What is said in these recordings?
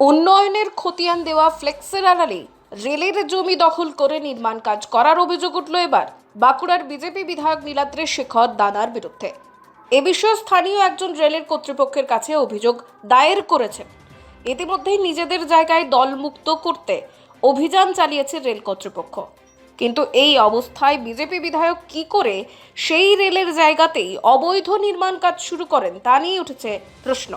উন্নয়নের খতিয়ান দেওয়া ফ্লেক্সের আড়ালে রেলের জমি দখল করে নির্মাণ কাজ করার অভিযোগ উঠল এবার বাঁকুড়ার বিজেপি বিধায়ক নীলাদ্রি শেখর দানার বিরুদ্ধে। এ বিষয়ে স্থানীয় একজন রেলের কর্তৃপক্ষের কাছে অভিযোগ দায়ের করেছেন। ইতিমধ্যেই নিজেদের জায়গায় দলমুক্ত করতে অভিযান চালিয়েছে রেল কর্তৃপক্ষ। কিন্তু এই অবস্থায় বিজেপি বিধায়ক কি করে সেই রেলের জায়গাতেই অবৈধ নির্মাণ কাজ শুরু করেন তা নিয়ে উঠেছে প্রশ্ন।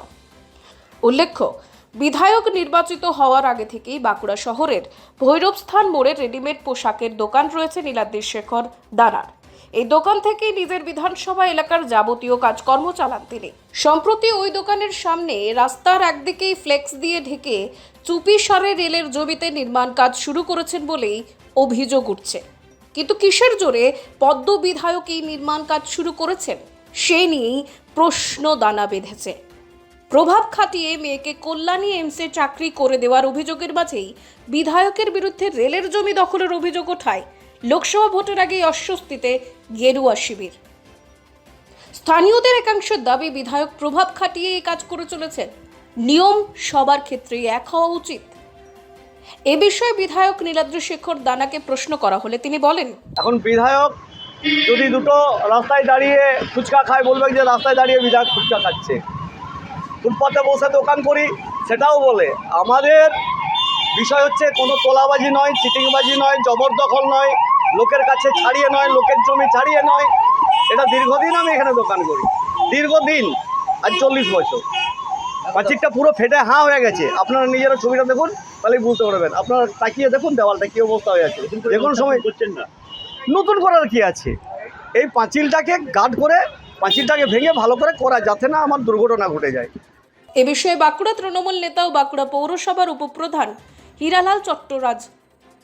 উল্লেখ্য বিধায়ক নির্বাচিত হওয়ার আগে থেকেই বাঁকুড়া শহরের ভৈরবস্থান মোড়ে রেডিমেড পোশাকের দোকান রয়েছে নীলাদ্রি শেখর দানার। এই দোকান থেকেই নিজের বিধানসভা এলাকার যাবতীয় কাজকর্ম চালান তিনি। সম্প্রতি ওই দোকানের সামনে রাস্তার একদিকেই ফ্লেক্স দিয়ে ঢেকে চুপি চুপিসারে রেলের জমিতে নির্মাণ কাজ শুরু করেছেন বলেই অভিযোগ উঠছে। কিন্তু কিসের জোরে পদ্ম বিধায়ক এই নির্মাণ কাজ শুরু করেছেন? সে নিয়েই প্রশ্ন দানা বেঁধেছে। প্রভাব খাটিয়ে মেয়েকে কল্যাণী এমসে চাকরি করে দেওয়ার অভিযোগের মাঝেই বিধায়কের বিরুদ্ধে রেলের জমি দখলের অভিযোগ ওঠায়। লোকসভা ভোটের আগেই অস্বস্তিতে গেরুয়া শিবির। স্থানীয়দের একাংশের দাবি, বিধায়ক প্রভাব খাটিয়ে এই কাজ করে চলেছেন। নিয়ম সবার ক্ষেত্রেই এক হওয়া উচিত। এ বিষয়ে বিধায়ক নীলাদ্রি শেখর দানাকে প্রশ্ন করা হলে তিনি বলেন, এখন বিধায়ক যদি দুটো রাস্তায় দাঁড়িয়ে ফুচকা খায় বলবে যে রাস্তায় দাঁড়িয়ে বিধায়ক ফুচকা খাচ্ছে। ফুটপাতে বসে দোকান করি সেটাও বলে। আমাদের বিষয় হচ্ছে কোনো তোলাবাজি নয় চিটিংবাজি নয় জবরদখল নয় লোকের কাছে ছাড়িয়ে নয় লোকের জমি ছাড়িয়ে নয়। এটা দীর্ঘদিন আমি এখানে দোকান করি। দীর্ঘদিন আজ চল্লিশ বছর। পাঁচিরটা পুরো ফেটে হাঁ হয়ে গেছে। আপনারা নিজেরা ছবিটা দেখুন তাহলেই বুঝতে পারবেন। আপনারা তাকিয়ে দেখুন দেওয়ালটা কী অবস্থা হয়ে আছে। যে কোনো সময়। করছেন না। নতুন করার কি আছে। এই পাঁচিলটাকে গার্ড করে পাঁচিলটাকে ভেঙে ভালো করে করা যাতে না আমার দুর্ঘটনা ঘটে যায়। এ বিষয়ে বাঁকুড়া তৃণমূল নেতা ও বাঁকুড়া পৌরসভার উপপ্রধান হীরালাল চট্টরাজ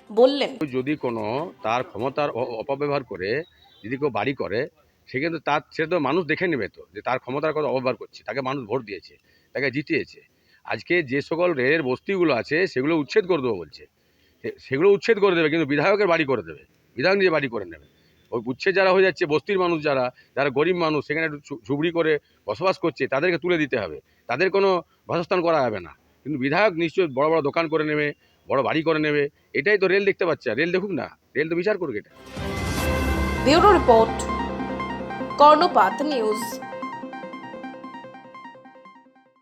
বললেন যদি কোনো তার ক্ষমতার অপব্যবহার করে যদি কেউ বাড়ি করে সে কিন্তু তার সে তো মানুষ দেখে নেবে তো যে তার ক্ষমতার কথা অপব্যবহার করছে তাকে মানুষ ভোট দিয়েছে তাকে জিতিয়েছে। আজকে যে সকল রেলের বস্তিগুলো আছে সেগুলো উচ্ছেদ করে দেবো বলছে। সেগুলো উচ্ছেদ করে দেবে কিন্তু বিধায়কের বাড়ি করে দেবে। বিধায়ক নিজে বাড়ি করে নেবে। ওই গুচ্ছের যারা হয়ে যাচ্ছে, বস্তির মানুষ যারা যারা গরিব মানুষ, সেখানে একটু ঝুবড়ি করে বসবাস করছে, তাদেরকে তুলে দিতে হবে। তাদের কোনো বাসস্থান করা যাবে না। কিন্তু বিধায়ক নিশ্চয়ই বড় বড় দোকান করে নেবে, বড় বাড়ি করে নেবে। এটাই তো রেল দেখতে পাচ্ছে। রেল দেখুক না, রেল তো বিচার করুক এটা। রিপোর্ট, কর্ণপাত নিউজ।